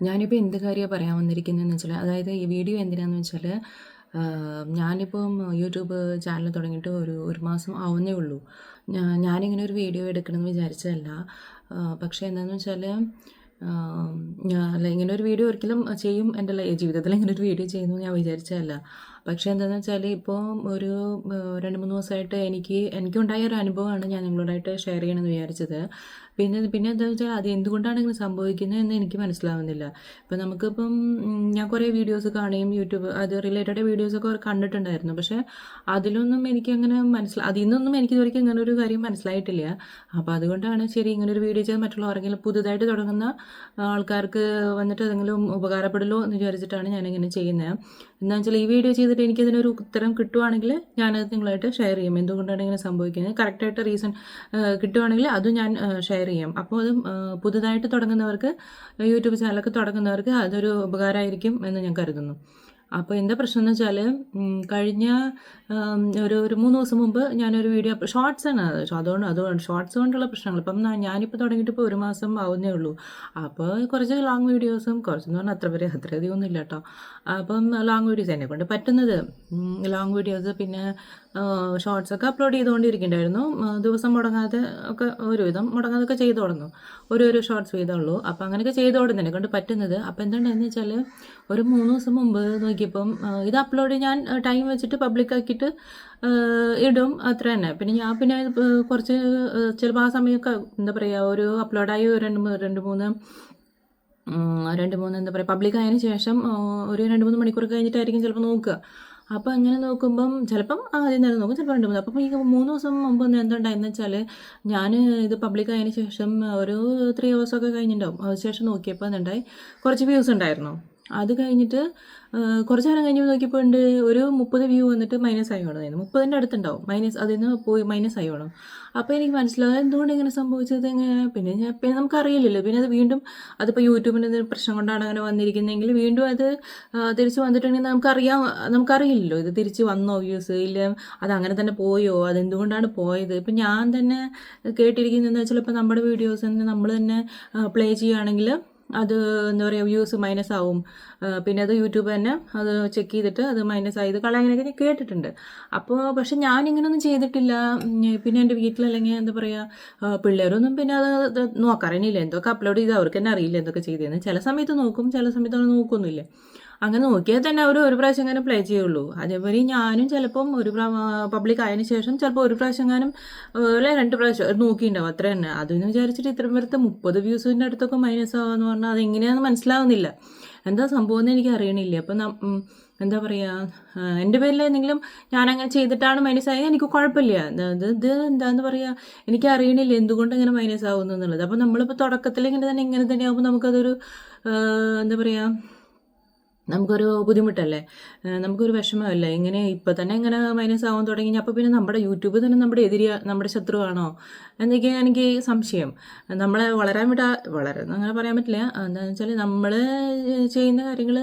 ഞാനിപ്പോൾ എന്ത് കാര്യമാണ് പറയാൻ വന്നിരിക്കുന്നതെന്ന് വെച്ചാൽ അതായത് ഈ വീഡിയോ എന്തിനാന്ന് വെച്ചാൽ ഞാനിപ്പം യൂട്യൂബ് ചാനൽ തുടങ്ങിയിട്ട് ഒരു ഒരു മാസം ആവുന്നേ ഉള്ളൂ. ഞാനിങ്ങനെ ഒരു വീഡിയോ എടുക്കണമെന്ന് വിചാരിച്ചതല്ല. പക്ഷേ എന്താണെന്ന് വെച്ചാൽ അല്ല ഇങ്ങനെ ഒരു വീഡിയോ ഒരിക്കലും ചെയ്യും എന്റെ ജീവിതത്തിൽ ഇങ്ങനെ ഒരു വീഡിയോ ചെയ്യുന്നു ഞാൻ വിചാരിച്ചതല്ല. പക്ഷേ എന്താണെന്ന് വെച്ചാൽ ഇപ്പോൾ ഒരു രണ്ട് മൂന്ന് ദിവസമായിട്ട് എനിക്ക് എനിക്കുണ്ടായ ഒരു അനുഭവമാണ് ഞാൻ നിങ്ങളോടായിട്ട് ഷെയർ ചെയ്യണമെന്ന് വിചാരിച്ചത്. പിന്നെ പിന്നെ എന്താ വെച്ചാൽ അത് എന്തുകൊണ്ടാണ് ഇങ്ങനെ സംഭവിക്കുന്നത് എന്ന് എനിക്ക് മനസ്സിലാവുന്നില്ല. ഇപ്പം നമുക്കിപ്പം ഞാൻ കുറേ വീഡിയോസ് കാണുകയും യൂട്യൂബ് അത് റിലേറ്റഡ് വീഡിയോസൊക്കെ കണ്ടിട്ടുണ്ടായിരുന്നു. പക്ഷേ അതിലൊന്നും എനിക്ക് അങ്ങനെ മനസ്സിലാ അതിൽ നിന്നൊന്നും എനിക്ക് ഇതുവരെയ്ക്കും ഇങ്ങനെ ഒരു കാര്യം മനസ്സിലായിട്ടില്ല. അപ്പോൾ അതുകൊണ്ടാണ് ശരി ഇങ്ങനെ ഒരു വീഡിയോ ചെയ്ത് മറ്റുള്ള ആരെങ്കിലും പുതുതായിട്ട് തുടങ്ങുന്ന ആൾക്കാർക്ക് വന്നിട്ട് ഏതെങ്കിലും ഉപകാരപ്പെടലോ എന്ന് വിചാരിച്ചിട്ടാണ് ഞാനിങ്ങനെ ചെയ്യുന്നത്. എന്താണെന്ന് വെച്ചാൽ ഈ വീഡിയോ ചെയ്തിട്ട് എനിക്കതിനൊരു ഉത്തരം കിട്ടുവാണെങ്കിൽ ഞാനത് നിങ്ങളായിട്ട് ഷെയർ ചെയ്യും. എന്തുകൊണ്ടാണ് ഇങ്ങനെ സംഭവിക്കുന്നത്? കറക്റ്റായിട്ട് റീസൺ കിട്ടുവാണെങ്കിൽ അതും ഞാൻ ഷെയർ ചെയ്യാം. അപ്പോൾ അത് പുതുതായിട്ട് തുടങ്ങുന്നവർക്ക് യൂട്യൂബ് ചാനലൊക്കെ തുടങ്ങുന്നവർക്ക് അതൊരു ഉപകാരമായിരിക്കും എന്ന് ഞാൻ കരുതുന്നു. അപ്പോൾ എന്താ പ്രശ്നം എന്ന് വെച്ചാൽ കഴിഞ്ഞ ഒരു ഒരു മൂന്ന് ദിവസം മുമ്പ് ഞാനൊരു വീഡിയോ ഷോർട്സ് ആണ് അതുകൊണ്ട് അതുകൊണ്ട് ഷോർട്സ് കൊണ്ടുള്ള പ്രശ്നങ്ങൾ. ഇപ്പം ഞാനിപ്പോൾ തുടങ്ങിയിട്ട് ഇപ്പോൾ ഒരു മാസം ആവുന്നേ ഉള്ളൂ. അപ്പോൾ കുറച്ച് ലോങ് വീഡിയോസും കുറച്ചെന്ന് പറഞ്ഞാൽ അത്ര വരെ അത്ര അധികം ഒന്നും ഇല്ല കേട്ടോ. അപ്പം ലോങ് വീഡിയോസ് എന്നെ കൊണ്ട് പറ്റുന്നത് ലോങ് വീഡിയോസ് പിന്നെ ഷോർട്സ് ഒക്കെ അപ്ലോഡ് ചെയ്തുകൊണ്ടിരിക്കുന്നുണ്ടായിരുന്നു. ദിവസം മുടങ്ങാതെ ഒക്കെ ഒരുവിധം മുടങ്ങാതെ ഒക്കെ ചെയ്തു തുടങ്ങും. ഒരു ഒരു ഷോർട്സ് വീതമുള്ളൂ അപ്പോൾ അങ്ങനെയൊക്കെ ചെയ്തു തുടങ്ങുന്നുണ്ട് കണ്ട് പറ്റുന്നത്. അപ്പോൾ എന്താണെന്ന് വെച്ചാൽ ഒരു മൂന്ന് ദിവസം മുമ്പ് നോക്കിയപ്പം ഇത് അപ്ലോഡ് ഞാൻ ടൈം വെച്ചിട്ട് പബ്ലിക് ആക്കിയിട്ട് ഇടും. അത്ര തന്നെ. പിന്നെ ഞാൻ പിന്നെ കുറച്ച് ചിലപ്പോൾ ആ സമയമൊക്കെ എന്താ പറയുക ഒരു അപ്ലോഡായി രണ്ട് രണ്ട് മൂന്ന് രണ്ട് മൂന്ന് എന്താ പറയുക പബ്ലിക് ആയതിനു ശേഷം ഒരു രണ്ട് മൂന്ന് മണിക്കൂർ കഴിഞ്ഞിട്ടായിരിക്കും ചിലപ്പോൾ നോക്കുക. അപ്പോൾ അങ്ങനെ നോക്കുമ്പം ചിലപ്പം ആദ്യം നേരം നോക്കും ചിലപ്പോൾ രണ്ട് മൂന്ന്. അപ്പം ഈ മൂന്ന് ദിവസം മുമ്പ് എന്തുണ്ടായെന്ന് വെച്ചാൽ ഞാൻ ഇത് പബ്ലിക് ആയതിനു ശേഷം ഒരു ത്രീ ഹവേഴ്സൊക്കെ കഴിഞ്ഞിട്ടുണ്ടാവും അതിന് ശേഷം നോക്കിയപ്പോൾ എന്തുണ്ടായി കുറച്ച് വ്യൂസ് ഉണ്ടായിരുന്നു. അത് കഴിഞ്ഞിട്ട് കുറച്ച് നേരം കഴിഞ്ഞ് നോക്കിയപ്പോൾ ഉണ്ട് ഒരു മുപ്പത് വ്യൂ വന്നിട്ട് മൈനസ് ആയി വേണം മുപ്പതിന്റെ അടുത്തുണ്ടാവും. മൈനസ് അതിൽ നിന്ന് പോയി മൈനസ് ആയി വേണം അപ്പോൾ എനിക്ക് മനസ്സിലാവും എന്തുകൊണ്ട് ഇങ്ങനെ സംഭവിച്ചത് എങ്ങനെ പിന്നെ ഞാൻ പിന്നെ നമുക്കറിയില്ലല്ലോ. പിന്നെ അത് വീണ്ടും അതിപ്പോൾ യൂട്യൂബിന്റെ എന്തെങ്കിലും പ്രശ്നം കൊണ്ടാണ് അങ്ങനെ വന്നിരിക്കുന്നതെങ്കിൽ വീണ്ടും അത് തിരിച്ച് വന്നിട്ടുണ്ടെങ്കിൽ നമുക്കറിയാം നമുക്കറിയില്ലല്ലോ. ഇത് തിരിച്ച് വന്നോ വ്യൂസ് ഇല്ല അത് അങ്ങനെ തന്നെ പോയോ? അതെന്തുകൊണ്ടാണ് പോയത്? ഇപ്പം ഞാൻ തന്നെ കേട്ടിരിക്കുന്നതെന്ന് വെച്ചാൽ ഇപ്പോൾ നമ്മുടെ വീഡിയോസ് തന്നെ നമ്മൾ തന്നെ പ്ലേ ചെയ്യുകയാണെങ്കിൽ അത് എന്താ പറയുക വ്യൂസ് മൈനസ് ആവും. പിന്നെ അത് യൂട്യൂബ് തന്നെ അത് ചെക്ക് ചെയ്തിട്ട് അത് മൈനസ് ആയത് കളയാനൊക്കെ ഞാൻ കേട്ടിട്ടുണ്ട്. അപ്പോൾ പക്ഷെ ഞാനിങ്ങനൊന്നും ചെയ്തിട്ടില്ല. പിന്നെ എന്റെ വീട്ടിലല്ലെങ്കിൽ എന്താ പറയുക പിള്ളേരൊന്നും പിന്നെ അത് നോക്കാറിനില്ല എന്തൊക്കെ അപ്ലോഡ് ചെയ്ത് അവർക്ക് തന്നെ അറിയില്ല എന്തൊക്കെ ചെയ്തതെന്ന് ചില സമയത്ത് നോക്കും ചില സമയത്ത് അവർ നോക്കൊന്നുമില്ല. അങ്ങനെ നോക്കിയാൽ തന്നെ അവർ ഒരു പ്രാവശ്യം എങ്ങനെ പ്ലേ ചെയ്യുള്ളൂ. അതേപോലെ ഞാനും ചിലപ്പം ഒരു പബ്ലിക് ആയതിനു ശേഷം ചിലപ്പോൾ ഒരു പ്രാവശ്യം എങ്ങാനും അല്ലെ രണ്ട് പ്രാവശ്യം നോക്കിയിട്ടുണ്ടാവും. അത്ര തന്നെ. അതെന്ന് വിചാരിച്ചിട്ട് ഇത്രയും പേരത്തെ മുപ്പത് വ്യൂസിന്റെ അടുത്തൊക്കെ മൈനസ് ആവാന്ന് പറഞ്ഞാൽ അത് എങ്ങനെയാണെന്ന് മനസ്സിലാവുന്നില്ല. എന്താ സംഭവം എന്ന് എനിക്ക് അറിയണില്ല. അപ്പം എന്താ പറയുക എന്റെ പേരിൽ എന്തെങ്കിലും ഞാനങ്ങനെ ചെയ്തിട്ടാണ് മൈനസ് ആയത്? എനിക്ക് കുഴപ്പമില്ല. ഇത് ഇത് എന്താന്ന് പറയുക എനിക്ക് അറിയണില്ല എന്തുകൊണ്ട് ഇങ്ങനെ മൈനസ് ആവുന്നു എന്നുള്ളത്. അപ്പം നമ്മളിപ്പോൾ തുടക്കത്തിൽ ഇങ്ങനെ തന്നെ ഇങ്ങനെ തന്നെ ആകുമ്പോൾ നമുക്കതൊരു എന്താ പറയുക നമുക്കൊരു ബുദ്ധിമുട്ടല്ലേ? നമുക്കൊരു വിഷമമല്ലേ? ഇങ്ങനെ ഇപ്പം തന്നെ ഇങ്ങനെ മൈനസ് ആവാൻ തുടങ്ങി അപ്പോൾ പിന്നെ നമ്മുടെ യൂട്യൂബ് തന്നെ നമ്മുടെ എതിരി നമ്മുടെ ശത്രുവാണോ? എന്നൊക്കെയാണ് എനിക്ക് സംശയം. നമ്മളെ വളരാൻ വിടാ വളരുന്ന അങ്ങനെ പറയാൻ പറ്റില്ല. എന്താണെന്ന് വെച്ചാൽ നമ്മൾ ചെയ്യുന്ന കാര്യങ്ങൾ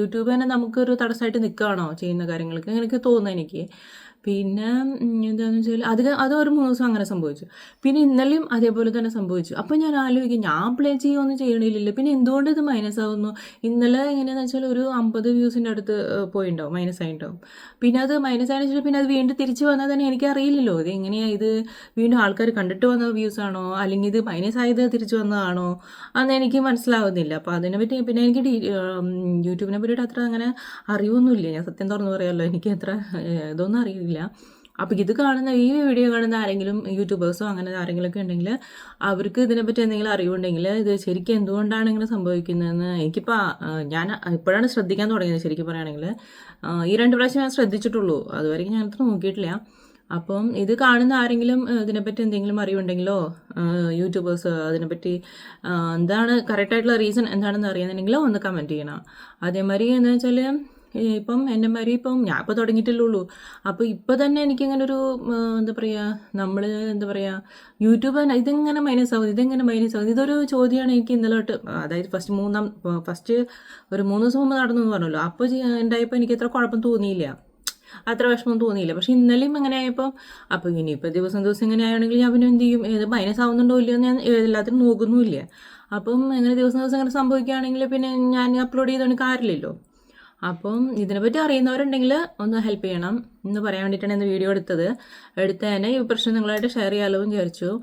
യൂട്യൂബ് തന്നെ നമുക്കൊരു തടസ്സമായിട്ട് നിൽക്കുകയാണോ ചെയ്യുന്ന കാര്യങ്ങൾക്ക്? എനിക്ക് തോന്നുന്നു എനിക്ക്. പിന്നെ എന്താണെന്ന് വെച്ചാൽ അത് അത് ഒരു മൂന്ന് ദിവസം അങ്ങനെ സംഭവിച്ചു. പിന്നെ ഇന്നലെയും അതേപോലെ തന്നെ സംഭവിച്ചു. അപ്പോൾ ഞാൻ ആലോചിക്കും ഞാൻ പ്ലേ ചെയ്യുകയൊന്നും ചെയ്യണില്ലല്ലോ. പിന്നെ എന്തുകൊണ്ട് ഇത് മൈനസ് ആവുന്നു? ഇന്നലെ എങ്ങനെയാണെന്ന് വെച്ചാൽ ഒരു അമ്പത് വ്യൂസിന്റെ അടുത്ത് പോയിണ്ടാവും മൈനസ് ആയിട്ടുണ്ടാവും പിന്നെ അത് മൈനസ് ആയെന്ന് വെച്ചാൽ പിന്നെ അത് വീണ്ടും തിരിച്ച് വന്നാൽ തന്നെ എനിക്ക് അറിയില്ലല്ലോ ഇത് എങ്ങനെയാണ് ഇത് വീണ്ടും ആൾക്കാർ കണ്ടിട്ട് വന്ന വ്യൂസ് ആണോ? അല്ലെങ്കിൽ ഇത് മൈനസ് ആയത് തിരിച്ച് വന്നതാണോ? അന്ന് എനിക്ക് മനസ്സിലാവുന്നില്ല. അപ്പോൾ അതിനെപ്പറ്റി പിന്നെ എനിക്ക് യൂട്യൂബിനെ പറ്റിയിട്ട് അത്ര അങ്ങനെ അറിവൊന്നുമില്ല. ഞാൻ സത്യം തുറന്നു പറയാമല്ലോ എനിക്ക് അത്ര ഇതൊന്നും അറിയില്ല. അപ്പോൾ ഇത് കാണുന്ന ഈ വീഡിയോ കാണുന്ന ആരെങ്കിലും യൂട്യൂബേഴ്സോ അങ്ങനെ ആരെങ്കിലുമൊക്കെ ഉണ്ടെങ്കിൽ അവർക്ക് ഇതിനെപ്പറ്റി എന്തെങ്കിലും അറിവുണ്ടെങ്കിൽ ഇത് ശരിക്കും എന്തുകൊണ്ടാണ് ഇങ്ങനെ സംഭവിക്കുന്നതെന്ന് എനിക്കിപ്പോൾ ഞാൻ ഇപ്പോഴാണ് ശ്രദ്ധിക്കാൻ തുടങ്ങിയത് ശരിക്കും പറയുകയാണെങ്കിൽ. ഈ രണ്ട് പ്രാവശ്യം ഞാൻ ശ്രദ്ധിച്ചിട്ടുള്ളൂ. അതുവരെയും ഞാൻ അത്ര നോക്കിയിട്ടില്ല. അപ്പം ഇത് കാണുന്ന ആരെങ്കിലും ഇതിനെപ്പറ്റി എന്തെങ്കിലും അറിവുണ്ടെങ്കിലോ യൂട്യൂബേഴ്സ് അതിനെപ്പറ്റി എന്താണ് കറക്റ്റായിട്ടുള്ള റീസൺ എന്താണെന്ന് അറിയുന്നുണ്ടെങ്കിലോ ഒന്ന് കമന്റ് ചെയ്യണം. അതേമാതിരി എന്താ വെച്ചാൽ ഇപ്പം എന്റെ മാതിരി ഇപ്പം ഞാൻ ഇപ്പോൾ തുടങ്ങിയിട്ടില്ലുള്ളൂ അപ്പോൾ ഇപ്പോൾ തന്നെ എനിക്കിങ്ങനെ ഒരു എന്താ പറയുക നമ്മൾ എന്താ പറയുക യൂട്യൂബ് ഇതെങ്ങനെ മൈനസ് ആവും ഇതെങ്ങനെ മൈനസ് ആവും ഇതൊരു ചോദ്യമാണ് എനിക്ക് ഇന്നലെ തൊട്ട് അതായത് ഫസ്റ്റ് മൂന്നാം ഫസ്റ്റ് ഒരു മൂന്ന് ദിവസം മുമ്പ് നടന്നു എന്ന് പറഞ്ഞല്ലോ. അപ്പോൾ ഉണ്ടായപ്പോൾ എനിക്ക് അത്ര കുഴപ്പം തോന്നിയില്ല. അത്ര വിഷമം തോന്നിയില്ല. പക്ഷെ ഇന്നലെയും അങ്ങനെ ആയപ്പോൾ അപ്പോൾ ഇനിയിപ്പോൾ ദിവസം ദിവസം ഇങ്ങനെ ആണെങ്കിൽ ഞാൻ പിന്നെ എന്ത് ചെയ്യും? ഏത് മൈനസ് ആവുന്നുണ്ടോ ഇല്ലയോ ഞാൻ എല്ലാത്തിനും നോക്കുന്നുമില്ല. അപ്പം ഇങ്ങനെ ദിവസം ദിവസം ഇങ്ങനെ സംഭവിക്കുകയാണെങ്കിൽ പിന്നെ ഞാൻ അപ്ലോഡ് ചെയ്തുകൊണ്ട് കാര്യമില്ലല്ലോ. അപ്പം ഇതിനെപ്പറ്റി അറിയുന്നവരുണ്ടെങ്കിൽ ഒന്ന് ഹെൽപ്പ് ചെയ്യണം. എന്ന് പറയാൻ വേണ്ടിയിട്ടാണ് ഇന്ന് വീഡിയോ എടുത്തത്. എടുത്തതിന് ഈ പ്രശ്നം നിങ്ങളായിട്ട് ഷെയർ ചെയ്യാമല്ലോ എന്ന് വിചാരിച്ചു.